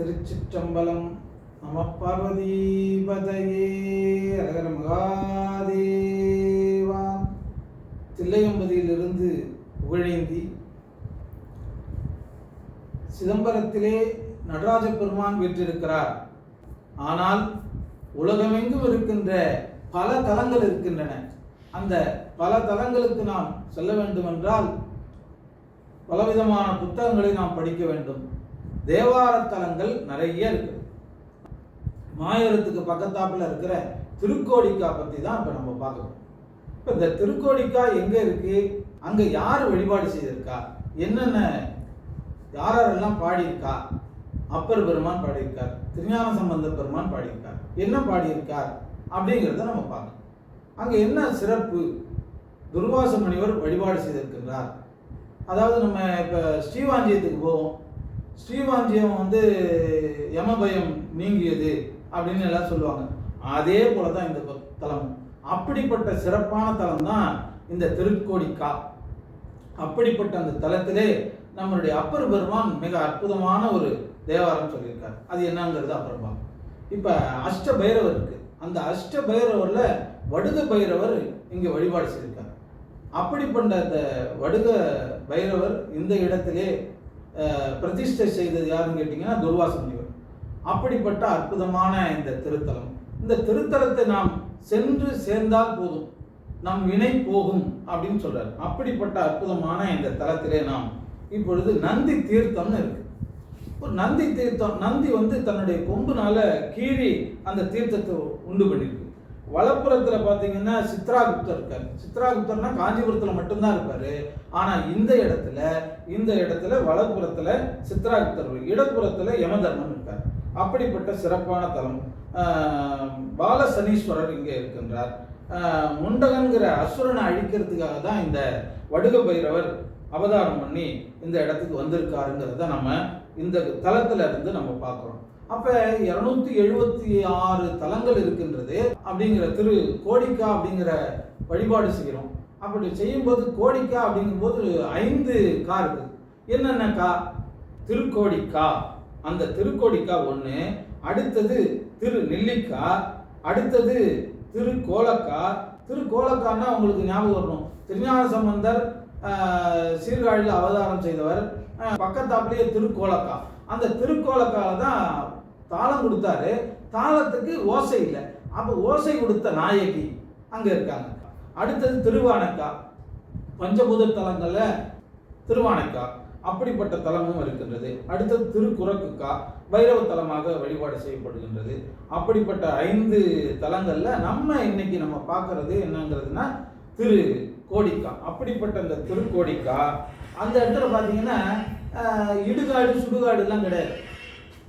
திருச்சிற்றம்பலம் நம பார்வதீபதையே அழகர மகாதேவா. தில்லையம்பதியிலிருந்து புகழேந்தி சிதம்பரத்திலே நடராஜ பெருமான் வீற்றிருக்கிறார். ஆனால் உலகமெங்கும் இருக்கின்ற பல தலங்கள் இருக்கின்றன. அந்த பல தலங்களுக்கு நாம் செல்ல வேண்டுமென்றால் பலவிதமான புத்தகங்களை நாம் படிக்க வேண்டும். தேவார தலங்கள் நிறைய இருக்கு. மாயரத்துக்கு பக்கத்தாப்புல இருக்கிற திருக்கோடிக்கா பத்தி தான் இப்ப நம்ம பார்க்கணும். இப்ப இந்த திருக்கோடிக்கா எங்க இருக்கு? அங்க யார் வழிபாடு செய்திருக்கா? என்னென்ன யாரெல்லாம் பாடியிருக்கா? அப்பர் பெருமான் பாடியிருக்கார் திருஞான சம்பந்த பெருமான் பாடியிருக்கார் என்ன பாடியிருக்கார் அப்படிங்கிறத நம்ம பார்க்கணும். அங்க என்ன சிறப்பு? துர்வாச முனிவர் வழிபாடு செய்திருக்கின்றார். அதாவது நம்ம இப்போ ஸ்ரீவாஞ்சியத்துக்கு போவோம். ஸ்ரீவாஞ்சியம் வந்து யமபயம் நீங்கியது அப்படின்னு எல்லாம் சொல்லுவாங்க. அதே போல தான் இந்த தலம் அப்படிப்பட்ட சிறப்பான தலம் தான் இந்த திருக்கோடிக்கா. அப்படிப்பட்ட அந்த தலத்திலே நம்மளுடைய அப்பர் பெருமான் மிக அற்புதமான ஒரு தேவாரம் சொல்லியிருக்கார். அது என்னங்கிறது அப்புறம் பார்ப்போம். இப்போ அஷ்ட பைரவர் இருக்கு. அந்த அஷ்ட பைரவரில் வடுக பைரவர் இங்கே வழிபாடு செய்திருக்கார். அப்படிப்பட்ட அந்த வடுக பைரவர் இந்த இடத்திலே பிரதிஷ்டை செய்தது யாருன்னு கேட்டிங்கன்னா துர்வாச முனிவர் அப்படிப்பட்ட அற்புதமான இந்த திருத்தலம். இந்த திருத்தலத்தை நாம் சென்று சேர்ந்தால் போதும். நம் வினை போகும் அப்படின்னு சொல்றார். அப்படிப்பட்ட அற்புதமான இந்த தலத்திலே நாம் இப்பொழுது நந்தி தீர்த்தம்னு இருக்கு. ஒரு நந்தி தீர்த்தம் நந்தி வந்து தன்னுடைய கொம்புனால கீறி அந்த தீர்த்தத்தை உண்டு பண்ணிருக்கு. வலப்புறத்துல பாத்தீங்கன்னா சித்ராகுப்தர் இருக்கார். சித்ராகுப்தர்னா காஞ்சிபுரத்தில் மட்டும்தான் இருப்பார். ஆனால் இந்த இடத்துல இந்த இடத்துல வலப்புறத்தில் சித்ராகுப்தர் இடப்புறத்தில் இடப்புறத்துல யமதர்மன் இருக்கார். அப்படிப்பட்ட சிறப்பான தலம். பாலசனீஸ்வரர் பால சனீஸ்வரர் இங்கே இருக்கின்றார். முண்டகங்கிற முண்டகன்கிற அசுரனை அழிக்கிறதுக்காக தான் இந்த வடுக பைரவர் அவதாரம் பண்ணி இந்த இடத்துக்கு வந்திருக்காருங்கிறத நம்ம இந்த தலத்துல இருந்து நம்ம பார்க்குறோம். அப்ப இருநூத்தி எழுபத்தி ஆறு தலங்கள் இருக்கின்றது அப்படிங்கிற திரு கோடிக்கா அப்படிங்கிற வழிபாடு செய்கிறோம். அப்படி செய்யும்போது கோடிக்கா அப்படிங்கும்போது ஐந்து கா இருக்கு. என்னென்ன கா? திருக்கோடிக்கா. அந்த திருக்கோடிக்கா ஒன்று அடுத்தது திரு நெல்லிக்கா அடுத்தது திரு கோலக்கா. திரு கோலக்கான்னா உங்களுக்கு ஞாபகம் வரணும். திருஞான சம்பந்தர் சீர்காழியில் அவதாரம் செய்தவர். பக்கத்து பக்கத்தாப்புலேயே திருக்கோலக்கா. அந்த திருக்கோலக்கால தான் தாளம் கொடுத்தாரு. தாளத்துக்கு ஓசை இல்லை. அப்போ ஓசை கொடுத்த நாயகி அங்கே இருக்காங்க. அடுத்தது திருவானக்கா. பஞ்சபூத தலங்களில் திருவானைக்கா. அப்படிப்பட்ட தலமும் இருக்கின்றது. அடுத்தது திருக்குறக்குக்கா. பைரவ தலமாக வழிபாடு செய்யப்படுகின்றது. அப்படிப்பட்ட ஐந்து தலங்களில் நம்ம இன்னைக்கு நம்ம பார்க்கறது என்னங்கிறதுனா திரு கோடிக்கா. அப்படிப்பட்ட அந்த திருக்கோடிக்கா அந்த இடத்துல பார்த்தீங்கன்னா இடுகாடு சுடுகாடுலாம் கிடையாது.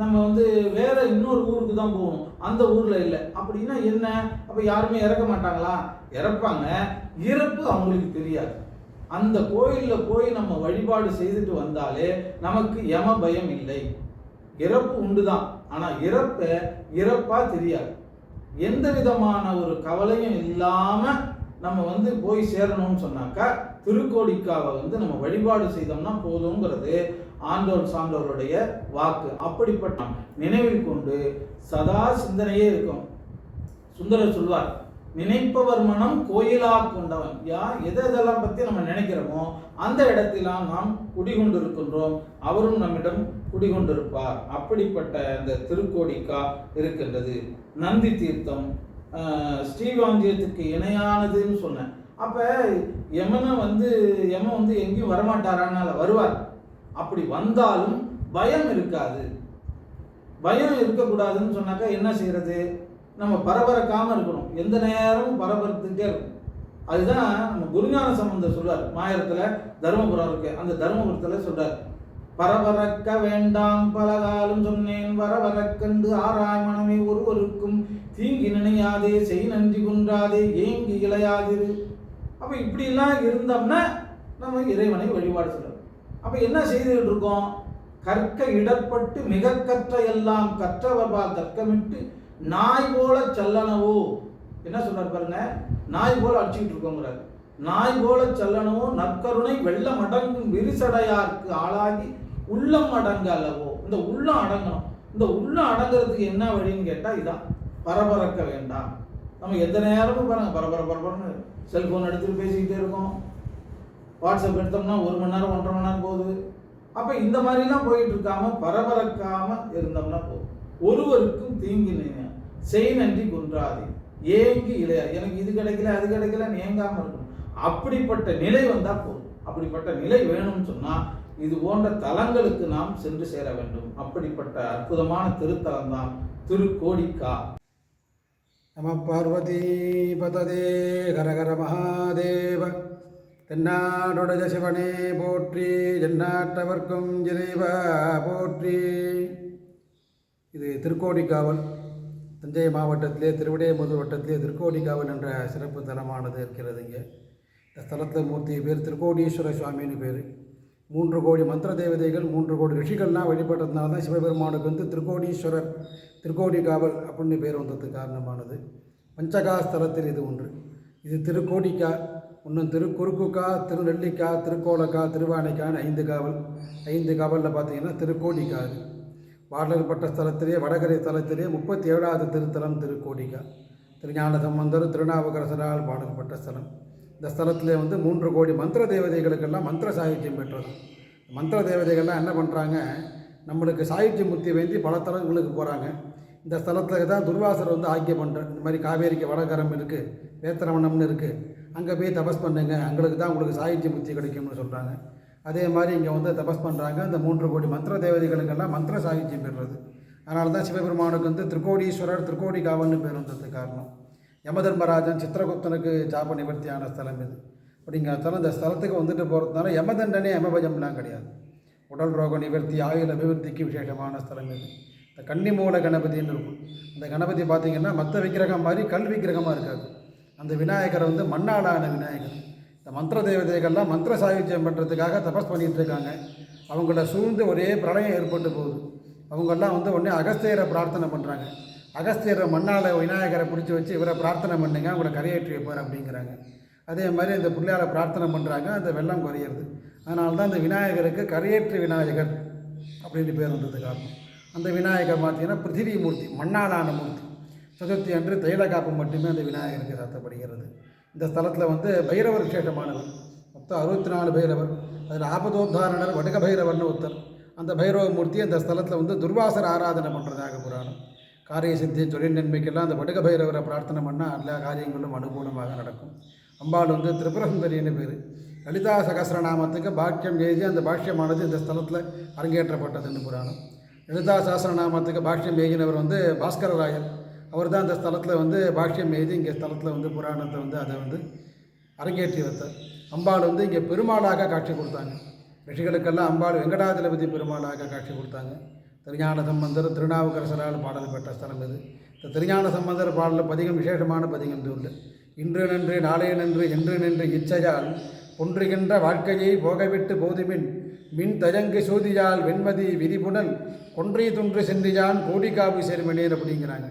நம்ம வந்து வேற இன்னொரு ஊருக்கு தான் போகணும். அந்த ஊர்ல இல்லை. அப்படின்னா என்ன? அப்ப யாருமே இறக்க மாட்டாங்களா? இறப்பாங்க. இறப்பு அவங்களுக்கு தெரியாது. அந்த கோயிலில் போய் நம்ம வழிபாடு செய்துட்டு வந்தாலே நமக்கு யம பயம் இல்லை. இறப்பு உண்டு தான் ஆனால் இறப்பை இறப்பாக தெரியாது. எந்த விதமான ஒரு கவலையும் இல்லாமல் நம்ம வந்து போய் சேரணும்னு சொன்னாக்கா திருக்கோடிக்காவை வந்து நம்ம வழிபாடு செய்தோம்னா போதுங்கிறது ஆண்டோர் சான்றோருடைய வாக்கு. அப்படிப்பட்ட நினைவில் கொண்டு சதா சிந்தனையே இருக்கும். சுந்தரர் சொல்வார் நினைப்பவர் மனம் கோயிலா கொண்டவன். யா எதை எதெல்லாம் பற்றி நம்ம நினைக்கிறோமோ அந்த இடத்திலாம் நாம் குடிகொண்டிருக்கின்றோம். அவரும் நம்மிடம் குடிகொண்டிருப்பார். அப்படிப்பட்ட அந்த திருக்கோடிக்கா இருக்கின்றது. நந்தி தீர்த்தம் ஆஹ், இணையானதுன்னு சொன்னேன். அப்போ யமனை வந்து யமன் வந்து எங்கேயும் வரமாட்டாரானால வருவார். அப்படி வந்தாலும் பயம் இருக்காது. பயம் இருக்கக்கூடாதுன்னு சொன்னாக்கா என்ன செய்கிறது நம்ம பரபரக்காமல் இருக்கணும். எந்த நேரமும் பரபரத்துட்டே இருக்கும் அதுதான் நம்ம குருஞான சம்பந்தர் சொல்றார். மாயத்தில் தருமபுரம் இருக்கு. அந்த தருமபுரத்தில் சொல்றார். பரபரக்க வேண்டாம் பலகாலும் சொன்னேன். வரவரக்கண்டு ஆராய் மனமே ஒருவருக்கும் தீங்கி நினையாதே செய் நன்றி குன்றாதே ஏங்கி இளையாதிரு. அப்போ இப்படிலாம் இருந்தோம்னா நம்ம இறைவனை வழிபாடு செய்யலாம். அப்ப என்ன செய்துகிட்டு இருக்கோம் கற்க இடப்பட்டு மிக கற்ற எல்லாம் கற்றவர்பால் தர்க்கமிட்டு நாய் போல செல்லனவோ. என்ன சொல்றாரு பாருங்க? நாய் போல அடிச்சுக்கிட்டு இருக்கோங்கிறார் நாய் போல செல்லனவோ நற்கருணை வெள்ள மடங்கும் விரிசடையாருக்கு ஆளாகி உள்ளம் அடங்க அல்லவோ. இந்த உள்ளம் அடங்கணும். இந்த உள்ளம் அடங்குறதுக்கு என்ன வழின்னு கேட்டால் இதான். பரபரக்க வேண்டாம். நம்ம எந்த நேரமும் பாருங்க பரபர பரபரன்னு செல்போன் எடுத்துட்டு பேசிக்கிட்டே இருக்கோம். வாட்ஸ்அப் எடுத்தோம்னா ஒரு மணி நேரம் ஒன்றரை மணி நேரம் போகுது. அப்போ இந்த மாதிரிலாம் போயிட்டு இருக்காம பரபரக்காம இருந்தோம்னா போதும். ஒருவருக்கும் தீங்கு நினை செய் நன்றி குன்றாதே. ஏங்கி இளையா? எனக்கு இது கிடைக்கல அது கிடைக்கலன்னு ஏங்காமல் இருக்கணும். அப்படிப்பட்ட நிலை வந்தால் போதும். அப்படிப்பட்ட நிலை வேணும்னு சொன்னால் இது போன்ற தலங்களுக்கு நாம் சென்று சேர வேண்டும். அப்படிப்பட்ட அற்புதமான திருத்தலம் தான் திருக்கோடிக்கா. நம பார்வதி பததே ஹரஹர மகாதேவ. தென்னாடுடைய சிவனே போற்றி ஜன்னாட்டவர்க்கும் இறைவா போற்றி. இது திருக்கோடிக்காவல் தஞ்சை மாவட்டத்திலே திருவிடையமுதூர் வட்டத்திலே திருக்கோடிக்காவல் என்ற சிறப்பு தலமானது இருக்கிறது இங்கே. இந்த ஸ்தலத்து மூர்த்தி பேர் திருக்கோடீஸ்வர சுவாமின்னு பேர். மூன்று கோடி மந்திர தேவதைகள் மூன்று கோடி ரிஷிகள்லாம் வழிபட்டதுனால தான் சிவபெருமானுக்கு வந்து திருக்கோடீஸ்வரர் திருக்கோடிக்காவல் அப்படின்னு பேர் வந்ததுக்கு காரணமானது. பஞ்சகா ஸ்தலத்தில் இது ஒன்று. இது திருக்கோடிக்கா இன்னும் திருக்குறுக்குக்கா திருநெல்லிக்கா திருக்கோலக்கா திருவானைக்கான்னு ஐந்து காவல் ஐந்து காவலில் பார்த்தீங்கன்னா திருக்கோடிக்கா அது. பாடல்பட்ட ஸ்தலத்திலே வடகரை ஸ்தலத்திலே முப்பத்தி ஏழாவது திருத்தலம் திருக்கோடிக்கா. திருஞான சம்பந்தர் திருநாவுக்கரசரால் பாடல்பட்ட ஸ்தலம். இந்த ஸ்தலத்திலே வந்து மூன்று கோடி மந்திர தேவதைகளுக்கெல்லாம் மந்திர சாகித்யம் பெற்றது. மந்திர தேவதைகள்லாம் என்ன பண்ணுறாங்க நம்மளுக்கு சாகித்ய முத்தி வேண்டி பல தலங்களுக்கு போகிறாங்க இந்த ஸ்தலத்தில் தான் துர்வாசர் வந்து ஆக்கிய பண்ணுற இந்த மாதிரி காவேரிக்கு வடகரம் இருக்குது வேத்தரவணம்னு இருக்குது அங்கே போய் தபஸ் பண்ணுங்க அங்களுக்கு தான் உங்களுக்கு சாகித்ய புத்தி கிடைக்கும்னு சொல்கிறாங்க அதே மாதிரி இங்கே வந்து தபஸ் பண்ணுறாங்க இந்த மூன்று கோடி மந்திர தேவதைகளுக்கெல்லாம் மந்திர சாகித்யம் பெறுறது. அதனால தான் சிவபெருமானுக்கு வந்து திருக்கோடீஸ்வரர் திருக்கோடி காவல்னு பேர் வந்ததுக்கு காரணம். யமதர்மராஜன் சித்திரகுப்தனுக்கு சாப நிவர்த்தியான ஸ்தலம் இது. அப்படிங்கிற ஸ்தலம் இந்த ஸ்தலத்துக்கு வந்துட்டு போகிறதுனால யமதண்டனே யமபஜம்லாம் கிடையாது. உடல் ரோக நிவர்த்தி ஆயுள் அபிவிருத்திக்கு விசேஷமான ஸ்தலம் இது. கன்னிமூல கணபதின்னு இருக்கும். அந்த கணபதி பார்த்தீங்கன்னா மற்ற விக்கிரகம் மாதிரி கல் விக்கிரகமாக இருக்காது. அந்த விநாயகரை வந்து மண்ணாலான விநாயகர். இந்த மந்திர தேவதைகள்லாம் மந்திர சாகித்யம் பண்ணுறதுக்காக தபஸ் பண்ணிகிட்ருக்காங்க இருக்காங்க. அவங்கள சூழ்ந்து ஒரே பிரளயம் ஏற்பட்டு போகுது. அவங்கெல்லாம் வந்து உடனே அகஸ்தியரை பிரார்த்தனை பண்ணுறாங்க அகஸ்தியரை மண்ணால் விநாயகரை பிடிச்சி வச்சு இவரை பிரார்த்தனை பண்ணுங்க அவங்கள கரையேற்றி வைப்பார் அப்படிங்கிறாங்க. அதே மாதிரி இந்த பிள்ளையாரை பிரார்த்தனை பண்ணுறாங்க அந்த வெள்ளம் குறையிறது. அதனால தான் இந்த விநாயகருக்கு கரையேற்று விநாயகர் அப்படின்னு பேர் வந்தது காரணம். அந்த விநாயகர் பார்த்தீங்கன்னா பிருத்திவி மூர்த்தி மண்ணாலான மூர்த்தி. சதுர்த்தி அன்று தைல காப்பு மட்டுமே அந்த விநாயகருக்கு சாத்தப்படுகிறது. இந்த ஸ்தலத்தில் வந்து பைரவர் விசேஷமானவர். மொத்தம் அறுபத்தி நாலு பைரவர். அதில் ஆபதோத்தாரணர் வடக பைரவர்னு ஒருத்தர். அந்த பைரவ மூர்த்தி அந்த ஸ்தலத்தில் வந்து துர்வாசர் ஆராதனை பண்ணுறதாக புராணம். காரிய சித்தி தொழில் நன்மைக்கெல்லாம் அந்த வடுக பைரவரை பிரார்த்தனை பண்ணால் எல்லா காரியங்களும் அனுகூலமாக நடக்கும். அம்பாள் வந்து திரிபுரசுந்தரின்னு பேர். லலிதா சகசிரநாமத்துக்கு பாக்கியம் எழுதி அந்த பாஷ்யமானது இந்த ஸ்தலத்தில் அரங்கேற்றப்பட்டதுன்னு புராணம். லலிதா சகசிரநாமத்துக்கு பாஷ்யம் எழுதினவர் வந்து பாஸ்கரராயர் அவர் தான் அந்த ஸ்தலத்தில் வந்து பாஷ்யம் எழுதி இங்கே ஸ்தலத்தில் வந்து புராணத்தை வந்து அதை வந்து அரங்கேற்றி வைத்தார். அம்பாள் வந்து இங்கே பெருமாளாக காட்சி கொடுத்தாங்க. ரிஷிகளுக்கெல்லாம் அம்பாள் வெங்கடாதிபதி பெருமாளாக காட்சி கொடுத்தாங்க. திருஞான சம்பந்தர் திருநாவுக்கரசரால் பாடல் பெற்ற ஸ்தலம் இது. இந்த திருஞான சம்பந்தர் பாடலில் பதிகம் விசேஷமான பதிகம் இது உண்டு. இன்று நின்று நாளைய நின்று என்று நின்று இச்சையால் ஒன்றுகின்ற வாழ்க்கையை போகவிட்டு போதுமின் மின் தயங்கு சூதியால் வெண்மதி விதிபுணல் கொன்றை துன்று சென்றியான் கோடிக்காபு சேர்மனேன் அப்படிங்கிறாங்க.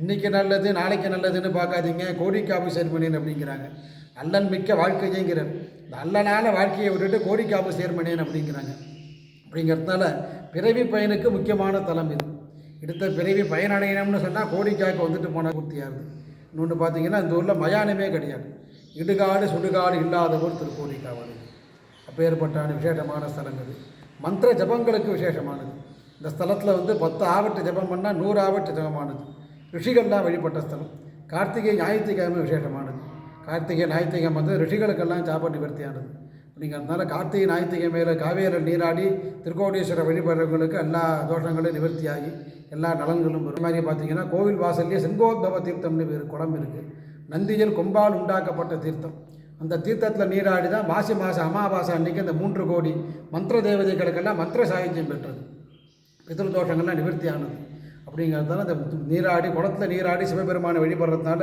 இன்றைக்கி நல்லது நாளைக்கு நல்லதுன்னு பார்க்காதீங்க கோடிக்காபு சேர்மனேன் அப்படிங்கிறாங்க. அல்லன் மிக்க வாழ்க்கையேங்கிறார். நல்லனால வாழ்க்கையை விட்டுட்டு கோடிக்காபு சேர்மனேன் அப்படிங்கிறாங்க. அப்படிங்கிறதுனால பிறவி பயனுக்கு முக்கியமான தலம் இது. எடுத்த பிறவி பயனடையணும்னு சொன்னால் கோடிக்காய்க்கு வந்துட்டு போன பூர்த்தியாகுது. இன்னொன்று பார்த்தீங்கன்னா இந்த ஊரில் மயானமே கிடையாது. இடுகாடு சுடுகாடு இல்லாத ஊர் திருக்கோடிக்காவல் அப்பேற்பட்டான விசேஷமான ஸ்தலம் இது. மந்திர ஜபங்களுக்கு விசேஷமானது. இந்த ஸ்தலத்தில் வந்து பத்து ஆவட்டு ஜபம் பண்ணால் நூறு ஆவட்டு ஜபமானது. ரிஷிகள்லாம் வழிபட்ட ஸ்தலம். கார்த்திகை ஞாயிற்றுக்கிழமை விசேஷமானது. கார்த்திகை ஞாயிற்றுக்கிழமை வந்து ரிஷிகளுக்கெல்லாம் சாப்பாடு நிவர்த்தியானது நீங்கள் அதனால் கார்த்திகை ஞாயிற்றுக்கிழமையில் காவேரியில் நீராடி திருக்கோடீஸ்வரர் வழிபடுறவங்களுக்கு எல்லா தோஷங்களும் நிவர்த்தியாகி எல்லா நலன்களும் வரும். மாதிரி பார்த்தீங்கன்னா கோவில் வாசல்லே செங்கோத்பவ தீர்த்தம்னு ஒரு குளம் இருக்குது நந்தியில் கொம்பால் உண்டாக்கப்பட்ட தீர்த்தம். அந்த தீர்த்தத்தில் நீராடி தான் மாசி மாதம் அமாவாசை அன்னைக்கு அந்த மூன்று கோடி மந்திர தேவதைகளுக்கெல்லாம் மந்திர சாகித்யம் பெற்றது. பிதிருதோஷங்கள்லாம் நிவர்த்தி ஆனது அப்படிங்கிறது அப்படிங்கிறதுனால அந்த நீராடி குளத்தில் நீராடி சிவபெருமானை வழிபடுறதுனால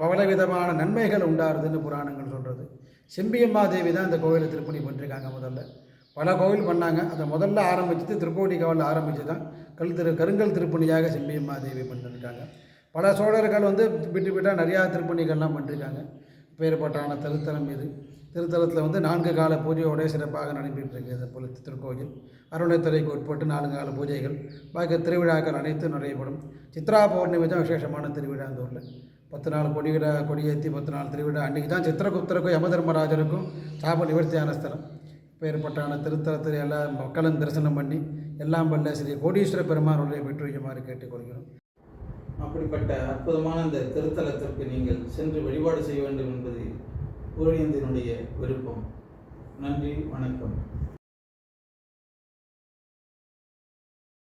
பல விதமான நன்மைகள் உண்டாருதுன்னு புராணங்கள் சொல்கிறது செம்பியம்மா தேவி தான் இந்த கோவிலை திருப்பணி பண்ணியிருக்காங்க முதல்ல. பல கோவில் பண்ணாங்க. அதை முதல்ல ஆரம்பிச்சது திருக்கோடி காவலில் ஆரம்பித்து தான் கல் திரு கருங்கல் திருப்பணியாக செம்பியம்மா தேவி பண்ணிருக்காங்க. பல சோழர்கள் வந்து விட்டு விட்டால் நிறையா திருப்பணிகள்லாம் பண்ணியிருக்காங்க பேர்பட்டான திருத்தலம் இது. திருத்தலத்தில் வந்து நான்கு கால பூஜையோடய சிறப்பாக நடைபெற்று இருக்கிறது போல திருக்கோயில் அருணைத்துறைக்கு உட்பட்டு நான்கு கால பூஜைகள். பாக்கி திருவிழாக்கள் அனைத்தும் நடைபெறும் சித்ரா பௌர்ணமி தான் விசேஷமான திருவிழா அந்த ஊரில். பத்து நாள் கொடிவிழா கொடியேற்றி பத்து நாள் திருவிழா. அன்றைக்கி தான் சித்திரகுப்தருக்கும் யமதர்மராஜருக்கும் சாப நிவர்த்தியான ஸ்தலம். பேர்பட்டான திருத்தலத்தில் எல்லா மக்களும் தரிசனம் பண்ணி எல்லாம் வல்ல ஸ்ரீ கோடீஸ்வர பெருமானுடைய பெற்று வைக்குமாறு கேட்டுக்கொள்கிறோம். அப்படிப்பட்ட அற்புதமான இந்த திருத்தலத்திற்கு நீங்கள் சென்று வழிபாடு செய்ய வேண்டும் என்பது பூரணியந்தினுடைய விருப்பம். நன்றி வணக்கம்.